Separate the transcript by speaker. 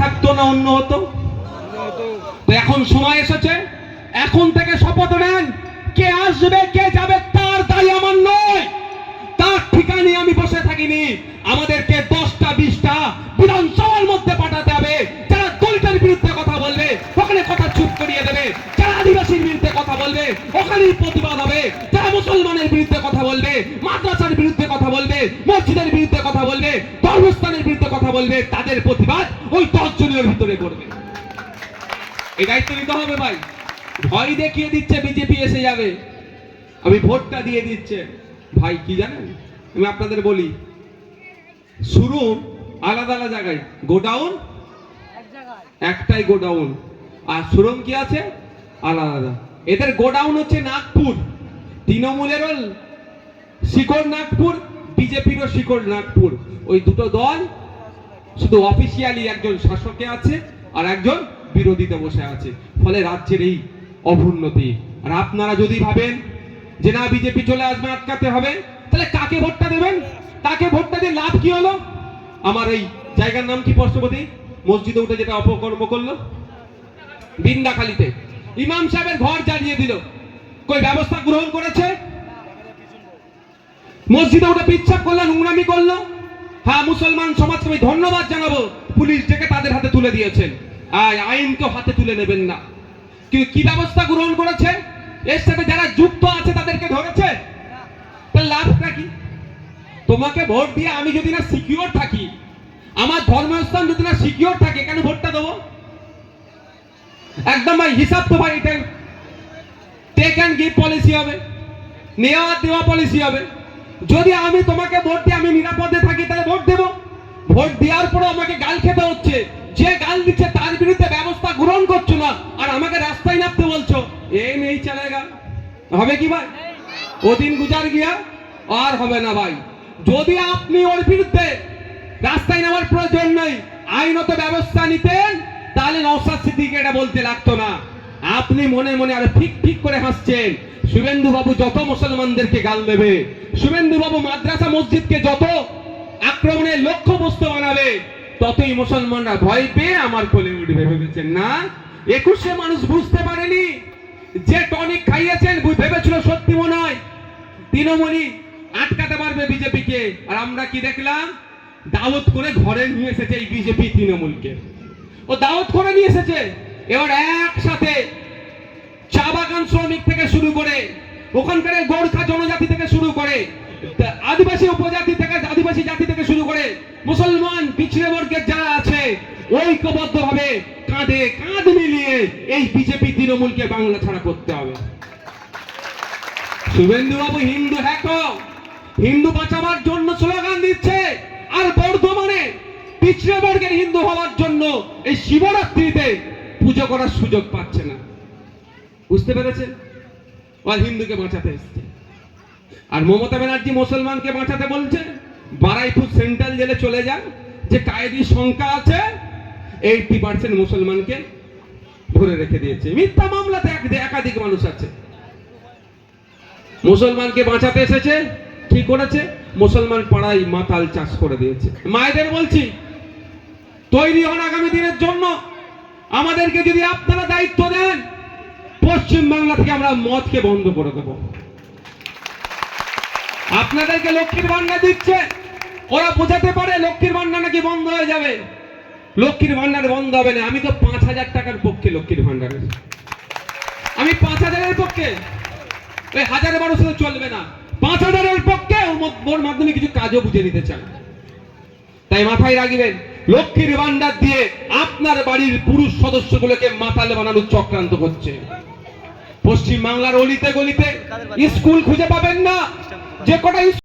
Speaker 1: থাকতো না, অন্য হতো? তো এখন সময় এসেছে। এখন থেকে শপথ নেন। কে আসবে, কে যাবে, তার দায় আমার নয়। তার ঠিকানি আমি বসে থাকিনি। আমাদেরকে দশটা, বিশটা বিধানসভার মধ্যে পাঠাতে হবে। যারা দলিতের বিরুদ্ধে কথা বলবে, ওখানে কথা চুপ করিয়ে দেবে। যারা আদিবাসীর বিরুদ্ধে কথা বলবে, ওখানেই প্রতিবাদ বিরুদ্ধে কথা বলবে, মসজিদের বিরুদ্ধে কথা বলবে ধর্মস্থানের বিরুদ্ধে কথা বলবে, তাদের প্রতিবাদ ওই দশ জনের ভিতরে করবে। এই দায়িত্ব নিতে হবে ভাই। ভয় দেখিয়ে দিচ্ছে, বিজেপি এসে যাবে। আমি ভোটটা দিয়ে দিচ্ছে। ভাই, কি জানেন? আমি আপনাদের বলি, শুরু আলাদা আলাদা জায়গায়, গোডাউন, একটাই গোডাউন। আর সুরম কি আছে? আলাদা আলাদা। এদের গোডাউন হচ্ছে নাগপুর। তৃণমূলেরও শিকড় নাগপুর বিজেপিরও শিকড় নাগপুর ওই দুটো দল শুধু অফিসিয়ালি একজন শাসকে আছে আর একজন বিরোধীতে বসে আছে। ফলে রাজ্যের এই অভুন্নতি। আর আপনারা যদি ভাবেন যে না, বিজেপি চলে আসবে, আটকাতে হবে, তাহলে কাকে ভোটটা দেবেন? তাকে ভোটটা দিয়ে লাভ কি হলো? আমার এই জায়গার নাম কি পষ্টপতি মসজিদে উঠে যেটা অপকর্ম করল? বিন্দাখালিতে। ইমাম সাহেবের ঘর জ্বালিয়ে দিল। কই, ব্যবস্থা গ্রহণ করেছে? মসজিদে উঠে পিচ্ছাপ করল নোংরামি করল। হ্যাঁ মুসলমান সমাজকে আমি ধন্যবাদ জানাব। পুলিশ ডেকে তাদের হাতে তুলে দিয়েছেন। আয়, আইন তো হাতে তুলে নেবেন না। কিন্তু কি ব্যবস্থা গ্রহণ করেছে এর সাথে যারা যুক্ত আছে, তাদেরকে ধরেছে? তাহলে লাভটা কি তোমাকে ভোট দিয়ে আমি যদি না সিকিউর থাকি, আমার ধর্মস্থান যদি না সিকিউর থাকে, কেন ভোটটা দেবো? একদম ভাই, হিসাব তো ভাই এটা টেক অ্যান্ড গিভ পলিসি হবে। নেওয়া দেওয়া পলিসি হবে। যদি আমি তোমাকে ভোট দিয়ে আমি নিরাপদে থাকি, তাহলে ভোট দেব। ভোট দেওয়ার পরে আমাকে গাল খেতে হচ্ছে। যে গাল দিচ্ছে তার বিরুদ্ধে ব্যবস্থা গ্রহণ করছ না, আর আমাকে রাস্তায় নামতে বলছো। এই নেই চলেগা হবে কি ভাই? ওদিন গুজার গিয়া আর হবে না ভাই। যদি আপনি ওর বিরুদ্ধে রাস্তায় নামার প্রয়োজন নেই, আইনত ব্যবস্থা নিতেন, তাহলে নৌসাদ সিদ্দিকে এটা বলতে লাগতো না। আপনি মনে মনে আরও ঠিক ঠিক করে হাসছেন। শুভেন্দু বাবু যত মুসলমানদেরকে গাল দেবে শুভেন্দু বাবু মাদ্রাসা মসজিদকে যত আক্রমণের লক্ষ্য বস্তু বানাবে, ততই মুসলমানরা ভয় পেয়ে আমার কোলে উঠবে, ভেবেছেন না? একুশে মানুষ বুঝতে পারেনি যে টনিক খাইয়েছেন ভেবেছিল সত্যি মনে হয় তৃণমূলী আটকাতে পারবে বিজেপিকে। আর আমরা কি দেখলাম? দাওয়াত করে ঘরে নিয়ে এসেছে এই বিজেপি তৃণমূলকে। ও দাওয়াত করে নিয়ে এসেছে। এবার একসাথে চা বাগান শ্রমিক থেকে শুরু করে, ওখানকার গোর্খা জনজাতি থেকে শুরু করে আদিবাসী উপজাতি থেকে, আদিবাসী জাতি থেকে শুরু করে মুসলমান পিছড়ে বর্গের যারা আছে, ঐক্যবদ্ধ ভাবে কাঁধে কাঁধ মিলিয়ে এই বিজেপি তৃণমূলকে বাংলা ছাড়া করতে হবে। শুভেন্দু বাবু হিন্দু হ্যাক হিন্দু বাঁচাবার জন্য স্লোগান দিচ্ছে, আর বর্ধমানে পিছড়ে বর্গের হিন্দু হওয়ার জন্য এই শিবরাত্রিতে পুজো করার সুযোগ পাচ্ছে না। বুঝতে পেরেছেন? আর হিন্দুকে বাঁচাতে এসছে। আর মমতা ব্যানার্জি মুসলমানকে বাঁচাতে বলছে, বারাইপুর সেন্ট্রাল জেলে চলে যান, যে কায়েদি সংখ্যা আছে এইটি পার্সেন্ট মুসলমানকে ধরে রেখে দিয়েছে। মিথ্যা মামলাতে এক- একাধিক মানুষ আছে। মুসলমানকে বাঁচাতে এসেছে, কি করেছে? মুসলমান পাড়ায় মাতাল চাষ করে দিয়েছে। মায়েদের বলছি, তৈরি হন আগামী দিনের জন্য। আমাদেরকে যদি আপনারা দায়িত্ব দেন, পশ্চিম বাংলা থেকে আমরা মদকে বন্ধ করে দেব। আপনাদেরকে লক্ষ্মীর ভান্ডার দিচ্ছে, ওরা বোঝাতে পারে লক্ষ্মীর ভান্ডার নাকি বন্ধ হয়ে যাবে। লক্ষ্মীর ভান্ডার বন্ধ হবে না, আমি তো পাঁচ হাজার টাকার পক্ষে লক্ষ্মীর ভান্ডারের আমি পাঁচ হাজারের পক্ষে। ওই হাজারে বারোশো চলবে না। পাঁচ হাজারের পক্ষে ওর মাধ্যমে কিছু কাজও বুঝে নিতে চান তাই মাথায় রাখবেন, লক্ষ্মীর ভান্ডার দিয়ে আপনার বাড়ির পুরুষ সদস্যগুলোকে মাতালে বানানোর চক্রান্ত হচ্ছে। পশ্চিম বাংলার অলিতে গলিতে স্কুল খুঁজে পাবেন না, যে কটা